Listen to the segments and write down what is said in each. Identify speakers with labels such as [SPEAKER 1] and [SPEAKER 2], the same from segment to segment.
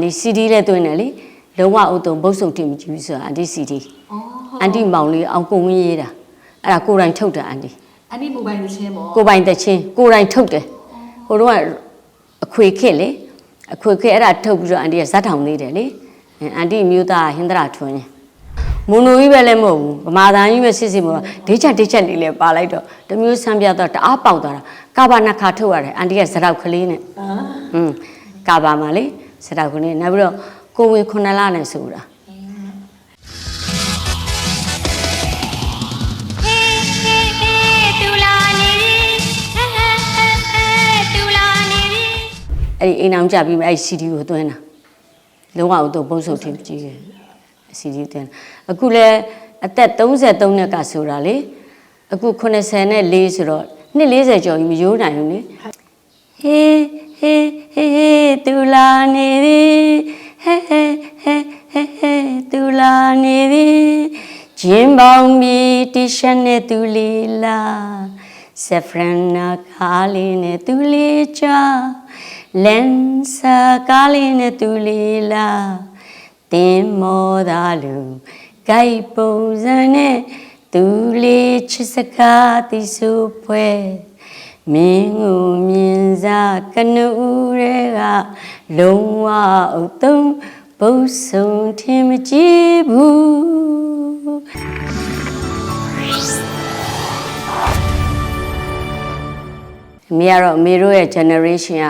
[SPEAKER 1] န်ဒီ CD လည်းတွင်းတယ်လေလုံးဝဥတုံဘုတ်စုံတင်မကြည့်ဘူးဆိုတာအန်ဒီ CD
[SPEAKER 2] အော်ဟုတ်
[SPEAKER 1] အန်တီမောင်လေးအောင်ကိုဝင်းရေးတာအဲ့ဒါကိုယ်တိုင်ထုတ်တာအန်တီ
[SPEAKER 2] အန်ဒီမိုဘိုင်းချင်းပေါ့
[SPEAKER 1] ကိုယ်ပိုင်တချင်းကိုယ်တိုင်ထုတ်တယ်ဟိုတော့ကအခွေခက်လေအခွေခက်အဲ့ဒါထုတ်ပြီးတော့အန်တီကဇတ်ထောင်သေးတယ်လေအဲအန်တီမျိုးသားဟင်္ဒရာထွန်းရင်မွန်နိုကြီးပဲလည်းမဟုတ်ဘူးဗမာသားကြီးပဲစစ်စစ်မဟုတ်ဒေးချက်ဒေးချက်လေးလည်းပါလိုက်တော့တစ်မျိုးဆန်းပြတော့တအားပေါက်သွားတာကာဘာနှစ်ခါထုတ်ရတယ်အန်တီကဇရောက်ကလေးနဲ့
[SPEAKER 2] အာ
[SPEAKER 1] อืมကာဘာမှာလေ ဇရောက်ကလေးနောက်ပြီးတော့ကိုဝင်ခုနှစ်လနဲ့ဆိုတာ
[SPEAKER 3] ဟေးဟေးဟေးတူလာနေပြီဟဲဟဲဟဲဟဲတူလာနေပြီ
[SPEAKER 1] အဲ့ဒီအိမ်အောင်ကြပြီးမှအဲ့ဒီ CD ကိုသွင်းတာလုံးဝတော့ပုံစုပ်ထင်ကြည့်ရ CD သွင်းတာအခုလဲအသက်33နှစ်ကဆိုတာလေအခု84နဲ့4ဆိုတော့နှစ်40ကျော်ကြီးမရိုးနိုင်ဘူးလေဟေး ဟေးဟေးဟေးတူလာနေပြီဟဲဟဲဟဲဟဲဟဲတူလာနေပြီဂျင်းပေါင်းမီတီရှပ်နဲ့တူလေးလာဆဖရနာကားလေးနဲ့သူလေးချာလန်စာကားလေးနဲ့သူလေးလာတင်မောသာလူဂိုက်ပုံစံနဲ့သူလေးချစ်စကားတီစုဖွဲ မင်းကိုမြင်စားကနဦးတွေကလုံးဝအုပ်သုံးဘုဆုံထင်မကြည့်ဘူးအမေကတော့အမေတို့ရဲ့ generation က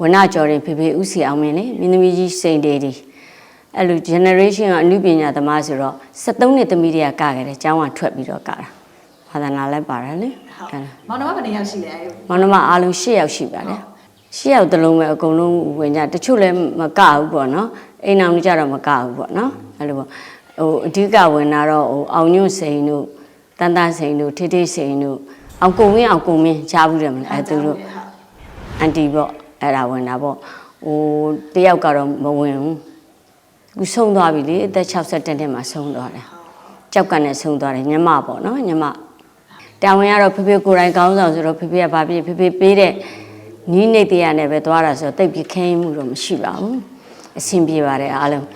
[SPEAKER 1] ဝနကျော်ရင်ဖေဖေဥစီအောင်မင်းလေမင်းသမီးကြီးစိန်တေးဒီအဲ့လို generation ကအမှုပညာသမားဆိုတော့73နှစ်သမီးတွေကကခဲ့တယ်ကျောင်းကထွက်ပြီးတော့ကတာ ဘာသာနာလည်းပါတယ်လေ
[SPEAKER 2] ဟုတ်မောင်နှမဘယ်နှစ်ယောက်ရှိလဲ
[SPEAKER 1] မောင်နှမအားလုံး10ယောက်ရှိပါတယ်10ယောက်တလုံးပဲအကုန်လုံးဝင်ကြတချို့လည်းမကဘူးပေါ့နော်အိမ်အောင်ကြတော့မကဘူးပေါ့နော်အဲ့လိုပေါ့ဟိုအဓိကဝင်တာတော့ဟိုအောင်ညွန့်စိန်တို့တန်တန်စိန်တို့ထေးထေးစိန်တို့အောင်ကုံဝင်းအောင်ကုံမင်းကြားဘူးတယ်မလားအဲ့သူတို့အန်တီပေါ့အဲ့ဒါဝင်တာပေါ့ဟိုတယောက်ကတော့မဝင်ဘူးခုဆုံးသွားပြီလေအသက်62နှစ်မှာဆုံးသွားတယ်ကြောက်ကနဲ့ဆုံးသွားတယ်ညမပေါ့နော်ညမ တာဝန်ကတော့ဖေဖေကိုယ်တိုင်ကောင်းဆောင်ဆိုတော့ဖေဖေကဘာဖြစ်ဖေဖေပေးတဲ့နီးနေတရားနဲ့ပဲသွားတာဆိုတော့တိတ်ပြီးခင်းမှုတော့မရှိပါဘူးအဆင်ပြေပါတယ်အားလုံး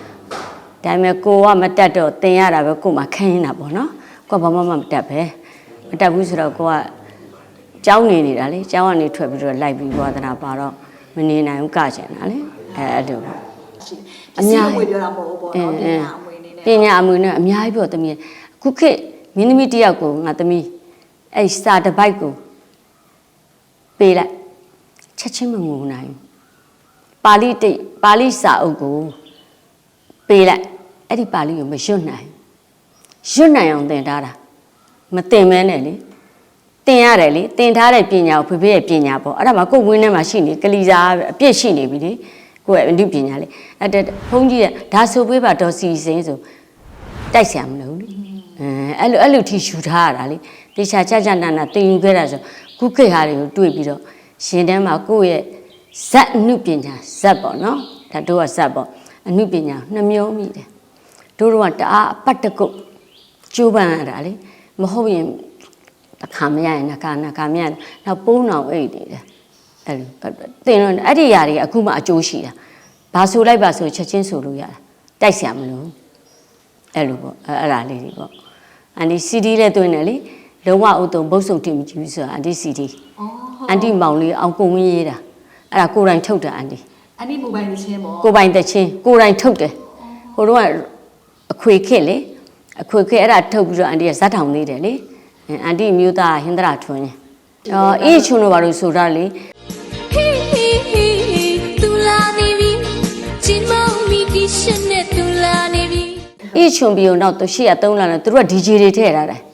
[SPEAKER 1] ဒါပေမဲ့ကိုကမတက်တော့တင်ရတာပဲကို့မှာခင်းနေတာပေါ့နော်ကိုကဘာမှမတက်ပဲမတက်ဘူးဆိုတော့ကိုကကျောင်းနေနေတာလေကျောင်းကနေထွက်ပြီးတော့လိုက်ပြီးဝါသနာပါတော့မနေနိုင်ဘူးကကျန်တာလေအဲအဲ့လိုပေါ့
[SPEAKER 2] ရှိတယ်အများကြီးပြောတာမဟုတ်ဘူးပေါ့နော်ပညာအမွေနေနဲ့
[SPEAKER 1] ပညာအမွေနဲ့အများကြီးပေါ့သမီးအခုခေတ်မင်းသမီးတယောက်ကိုငါသမီး အဲ့စာတစ်ပိုက်ကိုပေးလိုက်ချက်ချင်းမငုံနိုင်ဘူးပါဠိတိတ်ပါဠိစာအုပ်ကိုပေးလိုက်အဲ့ဒီပါဠိကိုမရွတ်နိုင်ရွတ်နိုင်အောင်သင်ထားတာမသင်မဲနဲ့လေတင်ရတယ်လေတင်ထားတဲ့ပညာကိုဖေဖေရဲ့ပညာပေါ့အဲ့ဒါမှကိုယ်ဝင်းထဲမှာရှိနေကလီစာအပြည့်ရှိနေပြီလေကိုယ့်ရဲ့အမှုပညာလေအဲ့ဒါဘုန်းကြီးကဒါဆိုပေးပါဒေါ်စီစင်းဆိုတိုက်ဆရာမလို့လေအဲအဲ့လိုအဲ့လိုထိရှူထားရတာလေ တေချာကြကြနာနာတင်ယူခဲ့တာဆိုခုခေတ်ဟာတွေကိုတွေ့ပြီးတော့ရှင်တန်းမှာကိုယ့်ရဲ့ဇက်အမှုပညာဇက်ပေါ့နော်ဒါတို့ကဇက်ပေါ့အမှုပညာနှမျိုးမိတယ်တို့တို့ကတအားအပတ်တကုတ်ကျိုးပန်းရတာလေမဟုတ်ရင်တစ်ခါမရရင်နှစ်ခါနှစ်ခါမရရင်နောက်ပုံးအောင်အိတ်နေတယ်အဲ့လိုတင်တော့အဲ့ဒီຢာတွေကအခုမှအကျိုးရှိတာဘာဆိုလိုက်ပါဆိုချက်ချင်းဆိုလို့ရတာတိုက်ဆရာမလို့အဲ့လိုပေါ့အဲ့အဲ့ဒါလေးတွေပေါ့အန်ဒီ CD လည်းတွင်းတယ်လေ လုံးဝဥတုံဘုတ်စုံတင်မကြည့်ဘူးဆိုတာအန်ဒီ CD
[SPEAKER 2] အော်ဟုတ်
[SPEAKER 1] အန်တီမောင်လေးအောင်ကိုဝင်းရေးတာအဲ့ဒါကိုယ်တိုင်ထုတ်တာအန်တီ
[SPEAKER 2] အန်ဒီမိုဘိုင်းချင်းပေါ့
[SPEAKER 1] ကိုယ်ပိုင်တချင်းကိုယ်တိုင်ထုတ်တယ်ဟိုတော့ကအခွေခက်လေအခွေခက်အဲ့ဒါထုတ်ပြီးတော့အန်တီကဇတ်ထောင်သေးတယ်လေအဲအန်တီမျိုးသားဟင်္ဒရာထွန်းရင်အော်အေးချွန်းတို့ဘာလို့ဆိုတာလေ
[SPEAKER 3] ဟေးဟေးဟေးတူလာနေပြီဂျင်းမောင်မီတီရှပ်နဲ့တူလာနေပြီ
[SPEAKER 1] အေးချွန်းပြီးတော့သူရှိရသုံးလာတယ်သူတို့က DJ တွေထည့်ထားတယ်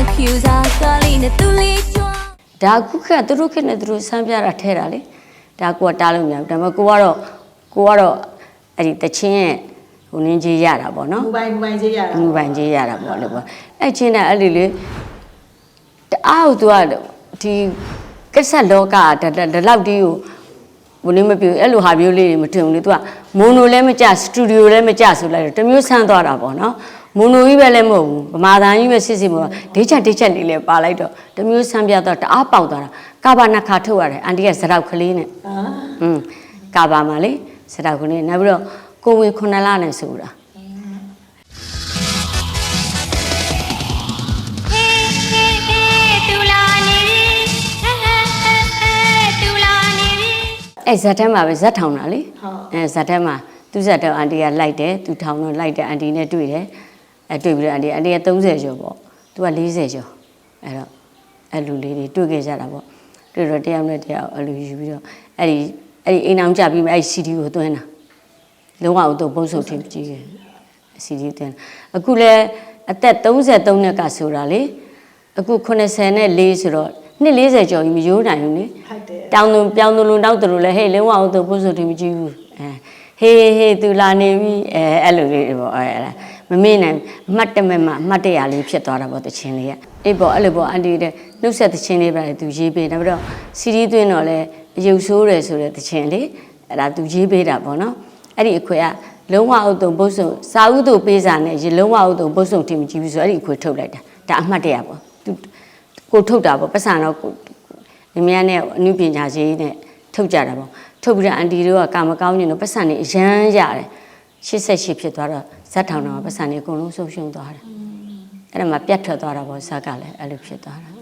[SPEAKER 3] လက်ဖြူစားကားလေးနဲ့တူလေးကြွား
[SPEAKER 1] ဒါအခုခက်သူတို့ခက်နဲ့သူတို့ဆန်းပြတာထဲတာလေဒါကိုကတားလို့မရဘူးဒါပေမဲ့ကိုကတော့ကိုကတော့အဲ့ဒီတချင်းရဲ့ဟိုနင်းကြီးရတာပေါ့နော်
[SPEAKER 2] မိုဘိုင်းမိုဘိုင်းချင်းရတာ
[SPEAKER 1] အမှုပိုင်ကြီးရတာပေါ့လေပေါ့အဲ့ချင်းတာအဲ့ဒီလေတအားကို तू ကဒီကက်ဆက်လောကဒါဒါဒါလောက်တီးကိုဘုန်းမပြူအဲ့လိုဟာမျိုးလေးတွေမထင်ဘူးလေ तू ကမိုနိုလည်းမကြစတူဒီယိုလည်းမကြဆိုလိုက်တော့တစ်မျိုးဆန်းသွားတာပေါ့နော်ဟ မွန်နိုကြီးပဲလည်းမဟုတ်ဘူးဗမာသားကြီးပဲစစ်စစ်မဟုတ်ဘူးဒေးချက်ဒေးချက်လေးလည်းပါလိုက်တော့တစ်မျိုးဆန်းပြတော့တအားပေါက်သွားတာကာဘာနှစ်ခါထုတ်ရတယ်အန်တီကစရောက်ကလေးနဲ့
[SPEAKER 2] အာ
[SPEAKER 1] อืมကာဘာမှာလေစရောက်ကလေးနောက်ပြီးတော့ကိုဝင်ခုနှစ်လနဲ့ဆိုတာ
[SPEAKER 3] ဟေးဟေးဟေးတူလာနေပြီဟဲဟဲဟဲဟဲတူလာနေပြီ
[SPEAKER 1] အဲ့ဇက်ထဲမှာပဲဇက်ထောင်တာလေ
[SPEAKER 2] ဟုတ်
[SPEAKER 1] အဲဇက်ထဲမှာသူဇက်တော့အန်တီကလိုက်တယ်သူထောင်တော့လိုက်တယ်အန်တီနဲ့တွေ့တယ် အဲတွေ့ပြီးတော့အန်တီအန်တီက30ကျော်ပေါ့သူက40ကျော်အဲ့တော့အဲ့လူလေးတွေတွေ့ခဲ့ကြတာပေါ့တွေ့တော့တယောက်နဲ့တယောက်အဲ့လိုယူပြီးတော့အဲ့ဒီအဲ့ဒီအိမ်အောင်ကြပြီးမှအဲ့ဒီ CD ကိုသွင်းတာလုံးဝတော့ပုံစုပ်ထင်ကြည့်ခဲ့ CD သွင်းအခုလဲအသက်33နှစ်ကဆိုတာလေအခု84နဲ့4ဆိုတော့နှစ်40ကျော်ကြီးမရိုးနိုင်ဘူးလေ
[SPEAKER 2] ဟုတ်တယ်
[SPEAKER 1] တောင်းသူပြောင်းသူလုံးတောက်သူလို့လဲဟေးလုံးဝအောင်သူပုစုတင်မကြည့်ဘူးအဲဟေးဟေးသူလာနေပြီအဲအဲ့လိုလေးပေါ့အဲအဲ့ဒါ မမေ့နိုင်အမှတ်တမဲ့မှအမှတ်တရလေးဖြစ်သွားတာပေါ့တခြင်းလေးကအေးပေါ့အဲ့လိုပေါ့အန်တီတဲ့နှုတ်ဆက်တခြင်းလေးပဲသူရေးပေးနောက်ပြီးတော့စီရီသွင်းတော့လဲအယုတ်ဆိုးတယ်ဆိုတဲ့တခြင်းလေးအဲ့ဒါသူရေးပေးတာပေါ့နော်အဲ့ဒီအခွေကလုံးဝအောင်သူပုစုစာဥသူပေးစာနဲ့ရေလုံးဝအောင်သူပုစုတင်မကြည့်ဘူးဆိုအဲ့ဒီအခွေထုတ်လိုက်တာဒါအမှတ်တရပေါ့သူကိုထုတ်တာပေါ့ပတ်စံတော့ကိုမြမနဲ့အနုပညာရှင်နဲ့ထုတ်ကြတာပေါ့ထုတ်ပြီးတော့အန်တီတို့ကကာမကောင်းညင်တို့ပတ်စံနေအရန်ရတယ် 88ဖြစ်သွားတော့ဇက်ထောင်တော့ပတ်စံနေအကုန်လုံးဆုံးရှုံးသွားတယ်အဲ့ဒါမှပြတ်ထွက်သွားတာပေါ့ဇက်ကလည်းအဲ့လိုဖြစ်သွားတာ